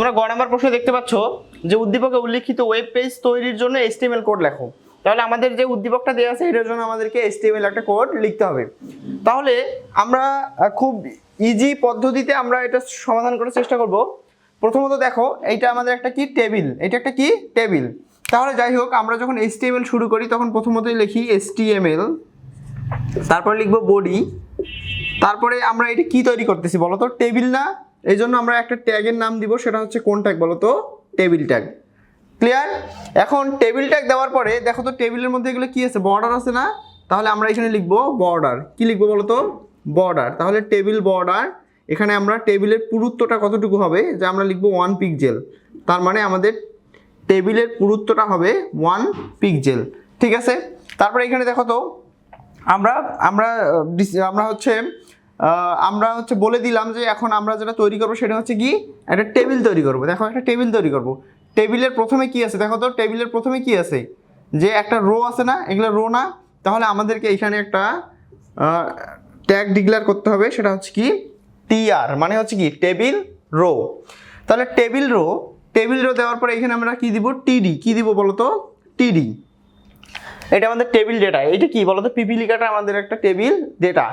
তোমরা গ নাম্বার প্রশ্নে দেখতে পাচ্ছ যে উদ্দীপকে উল্লিখিত ওয়েব পেজ তৈরির জন্য এসটিএমএল কোড লেখো। তাহলে আমাদের যে উদ্দীপকটা দেওয়া আছে, এটার জন্য আমাদেরকে এসটিএমএল একটা কোড লিখতে হবে। তাহলে আমরা খুব ইজি পদ্ধতিতে আমরা এটা সমাধান করার চেষ্টা করব। প্রথমত দেখো, এইটা আমাদের একটা কি? টেবিল এটা একটা কি? টেবিল তাহলে যাই হোক, আমরা যখন এসটিএমএল শুরু করি, তখন প্রথমতই লিখি এসটিএমএল তারপরে লিখব বডি তারপরে আমরা এটা কি তৈরি করতেছি বলো তো টেবিল না? এই জন্য আমরা একটা ট্যাগের নাম দিব, সেটা হচ্ছে কোন ট্যাগ বলো তো টেবিল ট্যাগ। ক্লিয়ার? এখন টেবিল ট্যাগ দেওয়ার পরে, দেখো তো টেবিলের মধ্যে এগুলো কি আছে? বর্ডার আছে না? তাহলে আমরা এখানে লিখব বর্ডার। কি লিখব বলো তো বর্ডার। তাহলে টেবিল বর্ডার, এখানে আমরা টেবিলের পুরুত্বটা কতটুকু হবে? যে আমরা লিখব ওয়ান পিকজেল তার মানে আমাদের টেবিলের পুরুত্বটা হবে ওয়ান পিকজেল ঠিক আছে? তারপরে এখানে দেখো তো, আমরা আমরা আমরা হচ্ছে আমরা হচ্ছে বলে দিলাম যে এখন আমরা যেটা তৈরি করব সেটা হচ্ছে কি? একটা টেবিল তৈরি করব। দেখো, একটা টেবিল তৈরি করব। টেবিলের প্রথমে কি আছে? দেখো তো, টেবিলের প্রথমে কি আছে? যে একটা রো আছে না, এগুলো রো না, তাহলে আমাদেরকে এখানে একটা ট্যাগ ডিক্লেয়ার করতে হবে। সেটা হচ্ছে কি? টিআর মানে হচ্ছে কি? Table row. তাহলে টেবিল রো টেবিল রো দেওয়ার পরে এখানে আমরা কি দিব? টিডি। কি দিব বলো তো টিডি। এটা আমাদের টেবিল ডেটা। এটা কি বলতো? পিপিলিকাটা আমাদের একটা টেবিল ডেটা।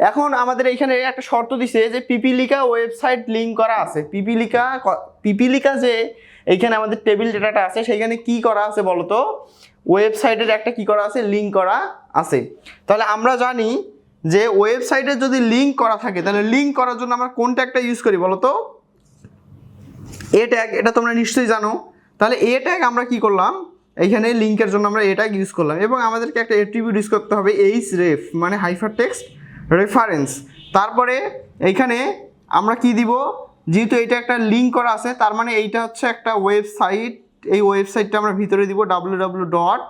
এখন আমাদের এখানে একটা শর্ত দিছে যে পিপিলিকা ওয়েবসাইট লিঙ্ক করা আছে। পিপিলিকা পিপিলিকা যে এইখানে আমাদের টেবিল ডেটাটা আছে, সেইখানে কি করা আছে বলতো? ওয়েবসাইটের একটা কি করা আছে? লিঙ্ক করা আছে। তাহলে আমরা জানি যে ওয়েবসাইটে যদি লিঙ্ক করা থাকে, তাহলে লিঙ্ক করার জন্য আমরা কোনটা একটা ইউজ করি বলতো? এ ট্যাগ, এটা তোমরা নিশ্চয়ই জানো। তাহলে এ ট্যাগ আমরা কি করলাম? এইখানে লিঙ্কের জন্য আমরা এ ট্যাগ ইউজ করলাম এবং আমাদেরকে একটা এট্রিবিউট ইউজ করতে হবে এইচ রেফ মানে হাইফার টেক্সট রেফারেন্স তারপরে এইখানে আমরা কি দিব? যেহেতু এটা একটা লিঙ্ক করা আছে, তার মানে এইটা হচ্ছে একটা ওয়েবসাইট এই ওয়েবসাইটটা আমরা ভিতরে দিব ডাব্লিউ ডাব্লিউ ডট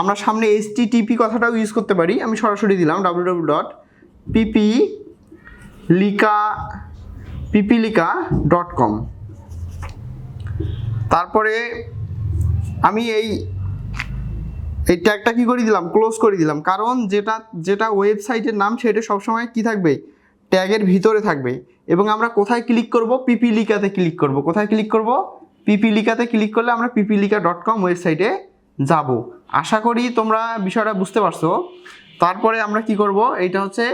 আমরা সামনে এইচ টিপি কথাটাও ইউজ করতে পারি। আমি সরাসরি দিলাম ডাব্লিউ ডাব্লিউ ডট পিপি লিকা পিপিলিকা ডট কম তারপরে আমি এই এই ট্যাগটা কি করে দিলাম? ক্লোজ করে দিলাম। কারণ যেটা যেটা ওয়েবসাইটের নাম, সেটা সবসময় কি থাকবে? ট্যাগের ভিতরে থাকবে। এবং আমরা কোথায় ক্লিক করব? পিপিলিকাতে ক্লিক করব। কোথায় ক্লিক করব? পিপিলিকাতে ক্লিক করলে আমরা পিপিলিকা ডট কম ওয়েবসাইটে যাব। আশা করি তোমরা বিষয়টা বুঝতে পারছ। তারপরে আমরা কি করব? এইটা হচ্ছে,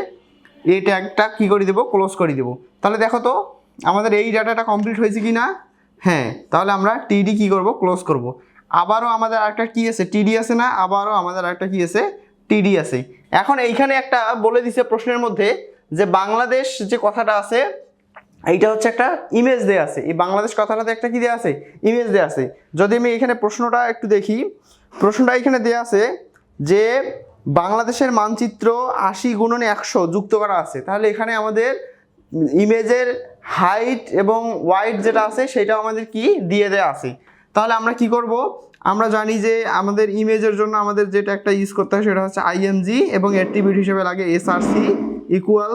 এই ট্যাগটা কি করে দেবো? ক্লোজ করে দেবো। তাহলে দেখো তো, আমাদের এই ডাটাটা কমপ্লিট হয়েছে কি না হ্যাঁ তাহলে আমরা টিডি কি করব? ক্লোজ করব। আবারও আমাদের আরেকটা কি আছে। টিডি আছে না? আবারও আমাদের আরেকটা কি আছে। টিডি আছে। এখন এইখানে একটা বলে দিছে প্রশ্নের মধ্যে যে বাংলাদেশ যে কথাটা আছে, এইটা হচ্ছে একটা ইমেজ দেয়া আছে। এই বাংলাদেশ কথাটাতে একটা কি দেয়া আছে ইমেজ দেয়া আছে। যদি আমি এখানে প্রশ্নটা একটু দেখি, প্রশ্নটা এখানে দেয়া আছে যে বাংলাদেশের মানচিত্র আশি গুণনে একশো যুক্ত করা আছে। তাহলে এখানে আমাদের ইমেজের হাইট এবং ওয়াইড যেটা আছে, সেটাও আমাদের কি দিয়ে দেয়া আছে। তাহলে আমরা কি করব? আমরা জানি যে আমাদের ইমেজের জন্য আমাদের যেটা একটা ইউজ করতে হয় সেটা হচ্ছে আইএমজি এবং অ্যাট্রিবিউট হিসেবে লাগে এসআরসি ইকুয়াল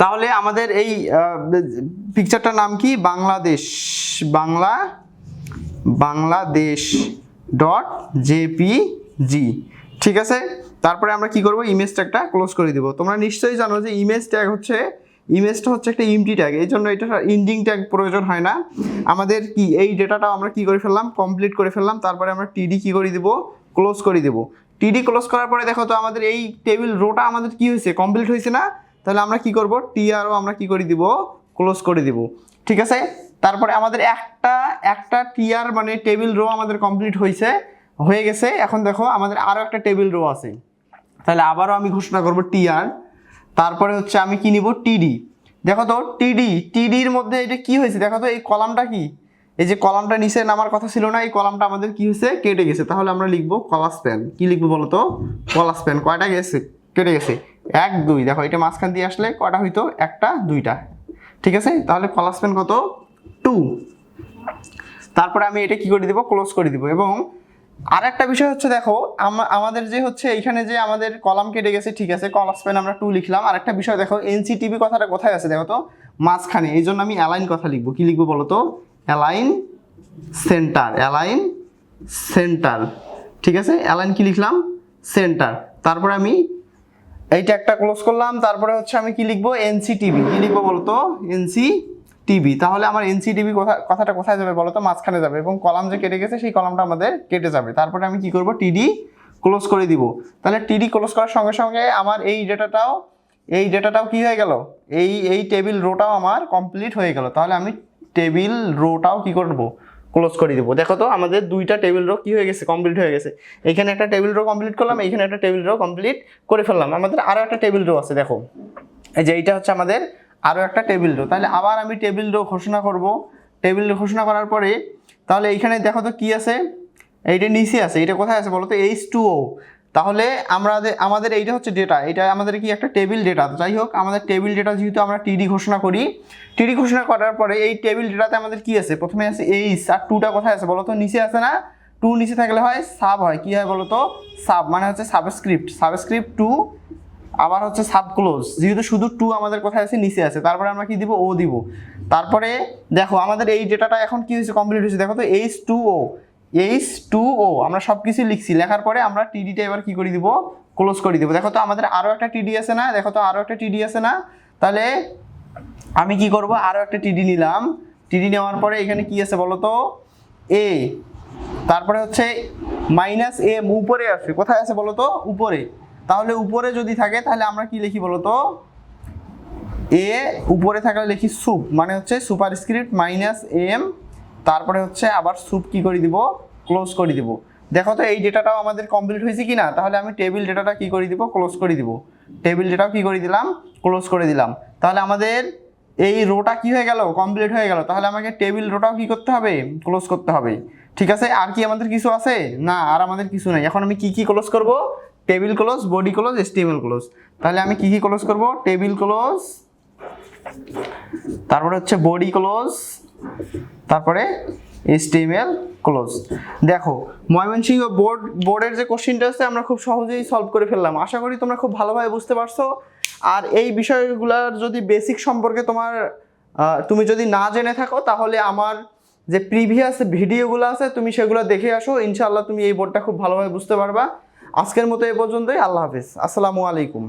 তাহলে আমাদের এই পিকচারটার নাম কি? বাংলাদেশ, বাংলা, বাংলাদেশ ডট জেপিজি ঠিক আছে? তারপরে আমরা কি করব? ইমেজ ট্যাগটা ক্লোজ করে দিব। তোমরা নিশ্চয়ই জানো যে ইমেজ ট্যাগ হচ্ছে ইমেজটা হচ্ছে একটা ইমটি ট্যাগ এই জন্য এটা ইন্ডিং ট্যাগ প্রয়োজন হয় না। আমাদের কি, এই ডেটাটাও আমরা কি করে ফেললাম? কমপ্লিট করে ফেললাম, তারপরে আমরা টিডি কি করে দিব? ক্লোজ করে দিব। টিডি ক্লোজ করার পরে দেখো তো আমাদের এই টেবিল রোটা আমাদের কি হয়েছে? কমপ্লিট হয়েছে না? তাহলে আমরা কি করব? টিআরও আমরা কি করে দিব? ক্লোজ করে দিব। ঠিক আছে? তারপরে আমাদের একটা একটা টিআর মানে টেবিল রো আমাদের কমপ্লিট হয়েছে, হয়ে গেছে। এখন দেখো আমাদের আরও একটা টেবিল রো আছে। তাহলে আবারও আমি ঘোষণা করব টিআর তারপরে হচ্ছে আমি কি নিব? টিডি দেখো তো টিডি টিডির মধ্যে এটা কি হয়েছে? দেখো তো, এই কলামটা কি? এই যে কলামটা নিচে নামার কথা ছিল না, এই কলামটা আমাদের কি হয়েছে? কেটে গেছে। তাহলে আমরা লিখব কলাস প্যান কি লিখব বলো তো? কলাস প্যান কয়টা গেছে? কেটে গেছে। এক, দুই। দেখো, এটা মাঝখান দিয়ে আসলে কয়টা হইতো? একটা, দুইটা। ঠিক আছে? তাহলে কলাস প্যান কত? টু তারপরে আমি এটা কি করে দিব? ক্লোজ করে দিব। এবং আর একটা বিষয় হচ্ছে, দেখো, আম- আমাদের যে হচ্ছে, এইখানে যে আমাদের কলাম কেটে গেছে, ঠিক আছে কলাস পেন আমরা টু লিখলাম। আর একটা বিষয়, দেখো এনসিটিভি কথাটা কোথায় আছে, দেখো তো? মাঝখানে, এই জন্য আমি অ্যালাইন কথা লিখব। কি লিখব বলো তো? অ্যালাইন সেন্টার অ্যালাইন সেন্টার ঠিক আছে? অ্যালাইন কি লিখলাম? সেন্টার তারপরে আমি এইটা একটা ক্লোজ করলাম। তারপরে হচ্ছে আমি কি লিখব? এনসিটিভি কি লিখব বলতো এনসি টিবি তাহলে আমার এনসিটিবি কথা, কথাটা কোথায় যাবে বলো তো মাঝখানে যাবে এবং কলাম যে কেটে গেছে, সেই কলামটা আমাদের কেটে যাবে। তারপরে আমি কি করব? টিডি ক্লোজ করে দিব। তাহলে টিডি ক্লোজ করার সঙ্গে সঙ্গে আমার এই ডেটাটাও এই ডেটাটাও কি হয়ে গেল? এই এই টেবিল রোটাও আমার কমপ্লিট হয়ে গেল। তাহলে আমি টেবিল রোটাও কি করব? ক্লোজ করে দিব। দেখো তো, আমাদের দুইটা টেবিল রো কি হয়ে গেছে? কমপ্লিট হয়ে গেছে। এখানে একটা টেবিল রো কমপ্লিট করলাম, এখানে একটা টেবিল রো কমপ্লিট করে ফেললাম। আমাদের আরও একটা টেবিল রো আছে, দেখো। এই যে এইটা হচ্ছে আমাদের আরও একটা টেবিল রো তাহলে আবার আমি টেবিল রো ঘোষণা করব। টেবিল রো ঘোষণা করার পরে, তাহলে এইখানে দেখো তো কী আছে? এইটা নিচে আছে। এটা কোথায় আছে বলো তো এইচ টু ও তাহলে আমাদের আমাদের এইটা হচ্ছে ডেটা এটা আমাদের কি একটা টেবিল ডেটা যাই হোক, আমাদের টেবিল ডেটা যেহেতু আমরা টিডি ঘোষণা করি টিডি ঘোষণা করার পরে এই টেবিল ডেটাতে আমাদের কি আছে? প্রথমে আছে এইচ আর টুটা কোথায় আছে বলো তো নিচে আছে না? টু নিচে থাকলে হয় সাব হয়। কি হয় বলো তো সাব মানে হচ্ছে সাবস্ক্রিপ্ট সাবস্ক্রিপ্ট টু আবার হচ্ছে সাব ক্লোজ যেহেতু শুধু টু আমাদের কোথায় আছে, নিচে আছে। তারপরে আমরা কি দিব? ও দিব। তারপরে দেখো, আমাদের এই ডেটাটা এখন কি হয়েছে? কমপ্লিট হয়েছে। দেখো তো H two O H two O আমরা সব কিছু লিখছি। লেখার পরে আমরা টিডিটা এবার কি করে দিব? ক্লোজ করে দিব। দেখো তো, আমাদের আরও একটা টিডি আছে না? দেখো তো, আরও একটা টিডি আছে না? তাহলে আমি কি করব? আরও একটা টিডি নিলাম। টিডি নেওয়ার পরে এখানে কি আছে বলো তো? এ তারপরে হচ্ছে মাইনাস এম উপরে আছে কোথায় আছে বলো তো? উপরে। তাহলে উপরে যদি থাকে, তাহলে আমরা কি লিখি বলো তো এ, উপরে থাকলে লিখি সুপ মানে হচ্ছে সুপার স্ক্রিপ্ট মাইনাস এম, তারপরে হচ্ছে আবার সুপ কি করে দিব? ক্লোজ করে দিব। দেখো তো, এই ডেটাটাও আমাদের কমপ্লিট হয়েছে কি না তাহলে আমি টেবিল ডেটাটা কি করে দিব? ক্লোজ করে দিব। টেবিল ডেটাও কি করে দিলাম? ক্লোজ করে দিলাম। তাহলে আমাদের এই রোটা কি হয়ে গেল? কমপ্লিট হয়ে গেল। তাহলে আমাকে টেবিল রোটাও কি করতে হবে? ক্লোজ করতে হবে। ঠিক আছে? আর কি আমাদের কিছু আছে? না, আর আমাদের কিছু নেই। এখন আমি কি কি ক্লোজ করব? Table close, body close HTML close. তাহলে আমি কি কি ক্লোজ করব? টেবিল ক্লোজ, তারপরে হচ্ছে বডি ক্লোজ, তারপরে এইচটিএমএল ক্লোজ। দেখো, ময়মনসিংহ বোর্ড, বোর্ডের যে কোশ্চিনটা আছে, আমরা খুব সহজেই সলভ করে ফেললাম। আশা করি তোমরা খুব ভালোভাবে বুঝতে পারছ। আর এই বিষয়গুলোর যদি বেসিক সম্পর্কে তোমার তুমি যদি না জেনে থাকো, তাহলে আমার যে প্রিভিয়াস ভিডিওগুলো আছে, তুমি সেগুলো দেখে আসো। ইনশাআল্লাহ তুমি এই বোর্ডটা খুব ভালোভাবে বুঝতে পারবা। আজকের মতো এ পর্যন্তই আল্লাহ হাফিজ। আসসালামু আলাইকুম।